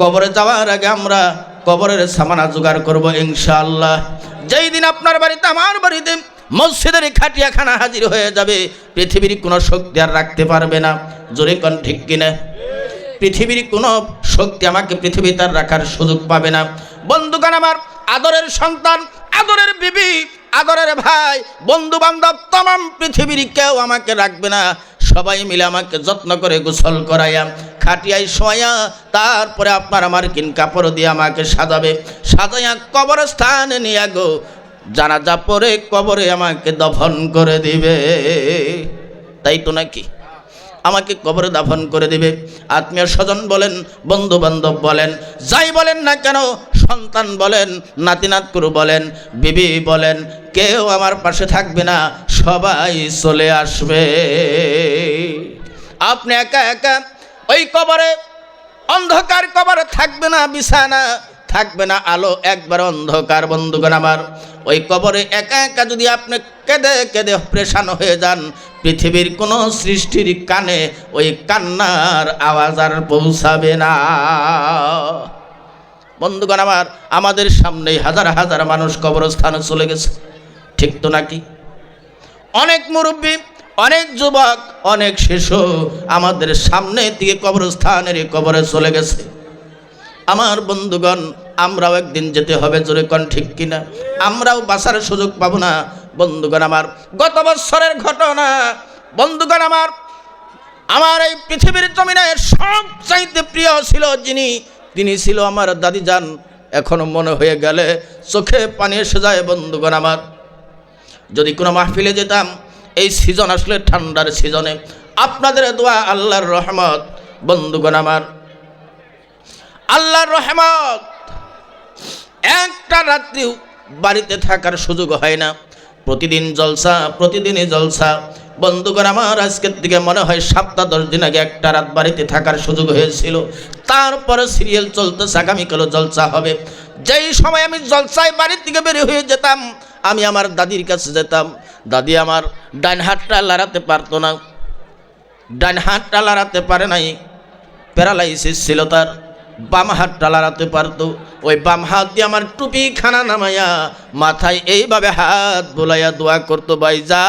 কবরে যাওয়ার আগে আমরা কবরের সামানা জোগাড় করব ইনশাআল্লাহ। যেই দিন আপনার বাড়িতে, আমার বাড়িতে মসজিদের খাটিয়াখানা হাজির হয়ে যাবে, পৃথিবীর কোনো শক্তি আর রাখতে পারবে না। জোরে কন ঠিক কিনা? পৃথিবীর কোনো শক্তি আমাকে পৃথিবী তার রাখার সুযোগ পাবে না। বন্ধুগণ আমার, আদরের সন্তান, আদরের বিবি আদরের ভাই বন্ধু বান্ধব তমাম পৃথিবীর কেউ আমাকে রাখবে না। সবাই মিলে আমাকে যত্ন করে গোসল করাইয়া খাটিয়াই শোয়া তারপরে আপনার আমার কিন কাপড় দিয়ে আমাকে সাজাবে। সাজাইয়া কবরস্থানে নিয়ে গো, জানাজা পরে কবরে আমাকে দফন করে দিবে। তাই তো নাকি? আমাকে কবরে দাফন করে দিবে। আত্মীয় স্বজন বলেন বন্ধু বান্ধব বলেন, যাই বলেন না কেন সন্তান বলেন, নাতিনাতকুরু বলেন, বিবি বলেন, কেউ আমার পাশে থাকবে না, সবাই চলে আসবে। আপনি একা একা ওই কবরে, অন্ধকার কবরে থাকবে না, বিছানা থাকবে না, আলো একবার অন্ধকার, বন্ধুগণ আমার। ওই কবরে একা একা যদি আপনি কেঁদে কেঁদে প্রেশান হয়ে যান, পৃথিবীর কোনো সৃষ্টির কানে ওই কান্নার আওয়াজ আর পৌঁছাবে না। বন্ধুগণ, আমার, আমাদের সামনেই হাজার হাজার মানুষ কবরস্থানে চলে গেছে। ঠিক তো নাকি? অনেক মুরব্বী, অনেক যুবক, অনেক শিশু আমাদের সামনে থেকে কবরস্থানের কবরে চলে গেছে। আমার বন্ধুগণ, আমরাও একদিন যেতে হবে জোরে কন ঠিক কিনা? আমরাও বাঁচার সুযোগ পাবো না। বন্ধুগণ, আমার, গত বছরের ঘটনা, বন্ধুগণ, আমার আমার এই পৃথিবীর জমিনে সবচাইতে প্রিয় ছিল যিনি তিনি ছিল আমার দাদি যান এখনও মনে হয়ে গেলে চোখে পানি এসে যায় বন্ধুগণ আমার। যদি কোনো মাহফিলে যেতাম, এই সিজন আসলে ঠান্ডার সিজনে। আপনাদের দোয়া আল্লাহর রহমত, বন্ধুগণ আমার। আল্লাহর রহমত। একটা রাত্রিও বাড়িতে থাকার সুযোগ হয় না। প্রতিদিন জলসা, প্রতিদিনই জলসা। বন্ধুগণ, আমার আজকের দিকে মনে হয় সাতটা দশ দিন আগে একটা রাত বাড়িতে থাকার সুযোগ হয়েছিল। তারপরে সিরিয়াল চলতেছে, আগামীকালও জলসা হবে। যেই সময় আমি জলসায় বাড়ির দিকে বের হয়ে যেতাম, আমি আমার দাদির কাছে যেতাম। দাদি আমার ডান হাতটা লড়াতে পারতো না। ডান হাতটা লড়াতে পারে নাই। প্যারালাইসিস ছিল তার। বাম হাতটা লড়াতে পারতো, ওই বাম হাত দিয়ে আমার টুপি খানা নামাইয়া মাথায় এইভাবে হাত বোলাইয়া দোয়া করতো, ভাই যা,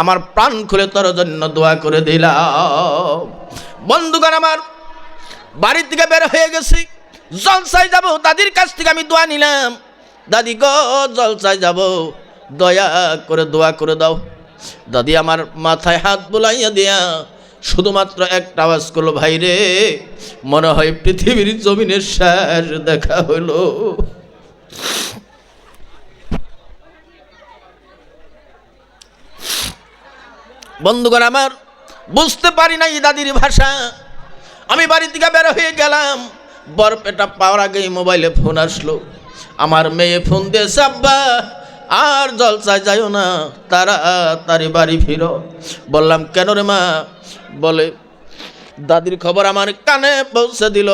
আমার প্রাণ খুলে তোর জন্য দোয়া করে দিলাম। বন্ধুগণ আমার, বাড়ির থেকে বের হয়ে গেছি, জলসায় যাব, দাদির কাছ থেকে আমি দোয়া নিলাম। দাদি গো, জলসায় যাব, দয়া করে দোয়া করে দাও। দাদি আমার মাথায় হাত বোলাইয়া দিয়া শুধুমাত্র একটা আওয়াজ করল, ভাই রে, মনে হয় পৃথিবীর জমিনের শেষ দেখা হলো বন্ধুগণ, আমার বুঝতে পারি না দাদির ভাষা। আমি বাড়ি থেকে বের হয়ে গেলাম। বরপেটা পাওয়ার আগেই মোবাইলে ফোন আসলো। আমার মেয়ে ফোন দিয়েছে, আব্বা আর জলসায় যাইও না তারা তাড়াতাড়ি বাড়ি ফিরো। বললাম, কেন রে মা? বলে, দাদির খবর আমার কানে পৌঁছে দিল,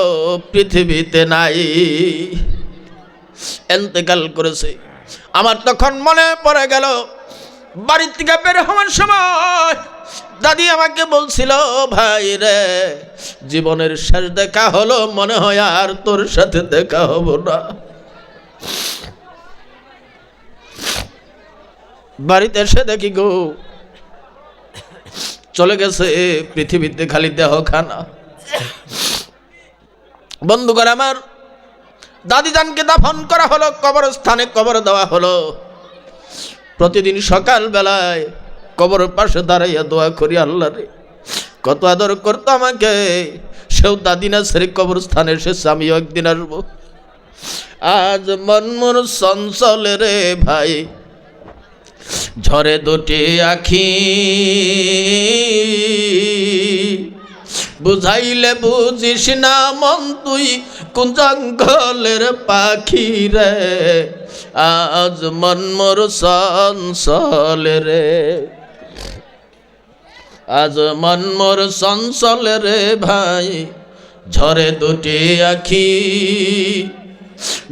পৃথিবীতে নাই। এন্তেকাল করেছে। আমার তখন মনে পড়ে গেল, বাড়ির থেকে বের হওয়ার সময় দাদি আমাকে বলছিল, ভাই রে, জীবনের শেষ দেখা হলো, মনে হয় আর তোর সাথে দেখা হব না। বাড়িতে এসে দেখি গো, চলে গেছে পৃথিবীতে খালি দেহ খানা বন্ধুগণ আমার, দাদিজানকে দাফন করা হলো, কবরস্থানে কবর দেওয়া হলো। প্রতিদিন সকাল বেলায় কবরের পাশে দাঁড়াইয়া দোয়া করি আল্লাহ রে কত আদর করতো আমাকে, সেও দাদিনা সেরে কবরস্থানে এসেছে, আমিও একদিন আসব। আজ মন মন চঞ্চল রে ভাই ঝরে দুটি আখি। বুঝাইলে বুঝিস না মন তুই কোন জঙ্গলের পাখি রে? আজ মন মোর সঞ্চল রে। আজ মন মোর চঞ্চল রে ভাই, ঝরে দুটি আখি।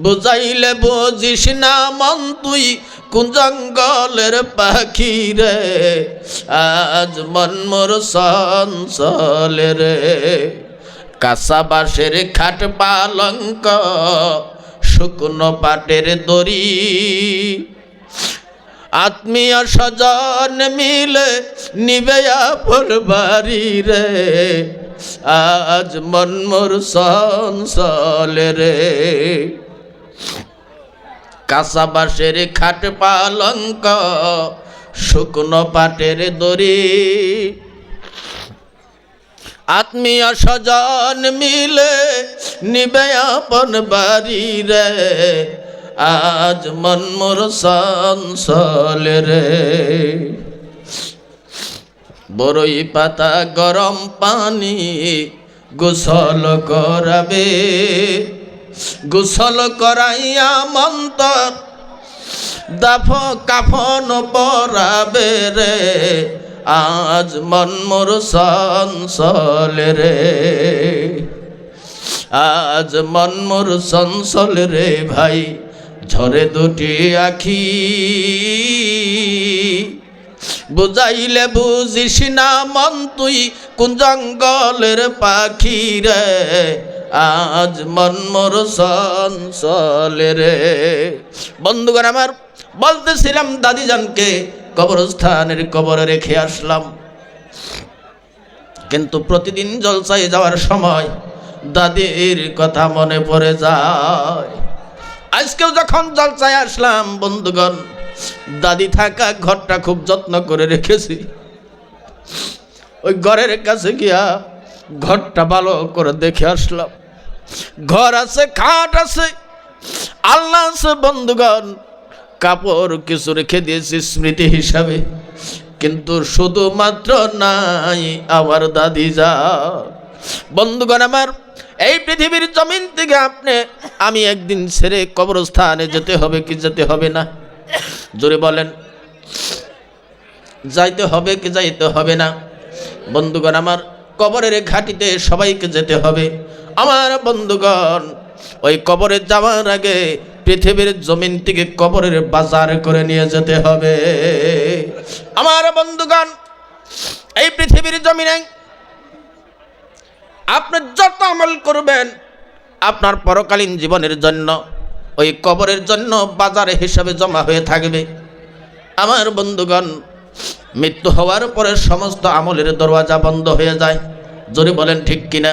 বুঝাইলে বুঝিস না মন তুই কোন জঙ্গলের পাখি রে আজ মন মোর চঞ্চল রে। কাঁচা বাঁশের খাট পালঙ্ক, শুকনো পাটের দড়ি। আত্মীয় স্বজন মিলে নিবে বাড়ি রে। আজ মন মোর সংসলে রে। কাঁচা বাঁশের খাট পালঙ্ক, শুকনো পাটের দড়ি। আত্মীয় স্বজন মিলে নিবে আপন বাড়ি রে, আজ মন মোর সংসল রে। বড়ই পাতা গরম পানি গোসল করাবে। গোসল করাইয়া মন্তর, দাফ কাফন পরাবে রে, আজ মন মোর সংসল রে। আজ মন মোর সংসল রে ভাই, ঝরে দুটি আখি। বুঝাইলে বুঝিস না মন তুই, কোন জঙ্গলের পাখি রে। আজ মন মোর সংসল রে। বন্ধুগণ, আমার বলতেছিলাম দাদিজানকে কবরস্থানের কবরে রেখে আসলাম। কিন্তু প্রতিদিন জলসায় যাওয়ার সময় দাদির কথা মনে পড়ে যায়। আজকেও যখন জলসায় আসলাম, বন্ধুগণ, দাদি থাকা ঘরটা খুব যত্ন করে রেখেছি। ওই ঘরের কাছে গিয়া ঘরটা ভালো করে দেখে আসলাম। ঘর আছে, খাট আছে। আল্লাহ আছে, বন্ধুগণ, কাপড় কিছু রেখে দিয়েছি স্মৃতি হিসাবে। কিন্তু শুধুমাত্র নাই আমার দাদি যা। বন্ধুগণ আমার, এই পৃথিবীর জমিন থেকে আপনি, আমি একদিন ছেড়ে কবরস্থানে যেতে হবে কি যেতে হবে না? জোরে বলেন, যাইতে হবে কি যাইতে হবে না? বন্ধুগণ আমার, কবরের ঘাটিতে সবাইকে যেতে হবে। আমার বন্ধুগণ, ওই কবরে যাওয়ার আগে পৃথিবীর জমিন থেকে কবরের বাজার করে নিয়ে যেতে হবে। আমার বন্ধুগণ, এই পৃথিবীর জমিনে আপনি যত আমল করবেন, আপনার পরকালীন জীবনের জন্য, ওই কবরের জন্য বাজারে হিসাবে জমা হয়ে থাকবে। আমার বন্ধুগণ, মৃত্যু হওয়ার পরে সমস্ত আমলের দরওয়াজা বন্ধ হয়ে যায়। যদি বলেন ঠিক কিনা?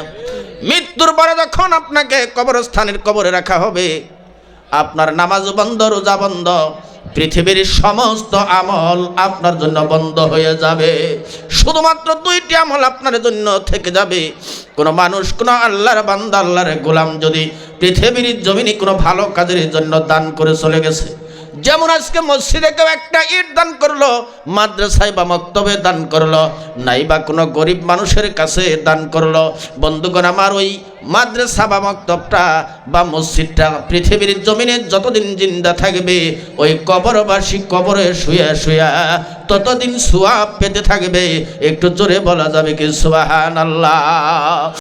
মৃত্যুর পরে যখন আপনাকে কবরস্থানের কবরে রাখা হবে, আপনার নামাজ বন্ধ, রোজা বন্ধ, পৃথিবীর সমস্ত আমল আপনার জন্য বন্ধ হয়ে যাবে। শুধুমাত্র দুইটি আমল আপনার জন্য থেকে যাবে। কোনো মানুষ, কোনো আল্লাহর বান্দা, আল্লাহর গোলাম যদি পৃথিবীর জমিনে কোনো ভালো কাজের জন্য দান করে চলে গেছে যেমন আজকে মসজিদে কেউ একটা ইট দান করল, মাদ্রাসায় বা মক্তবে দান করল নাই বা কোনো গরিব মানুষের কাছে দান করল, বন্ধুগণ আমার ওই মাদ্রাসা বা মক্তবটা বা মসজিদটা পৃথিবীর জমিনে যতদিন জিন্দা থাকবে, ওই কবরবাসী কবরে শুয়া শুয়া ততদিন সোয়াব পেতে থাকবে। একটু জোরে বলা যাবে কি সুবাহান আল্লাহ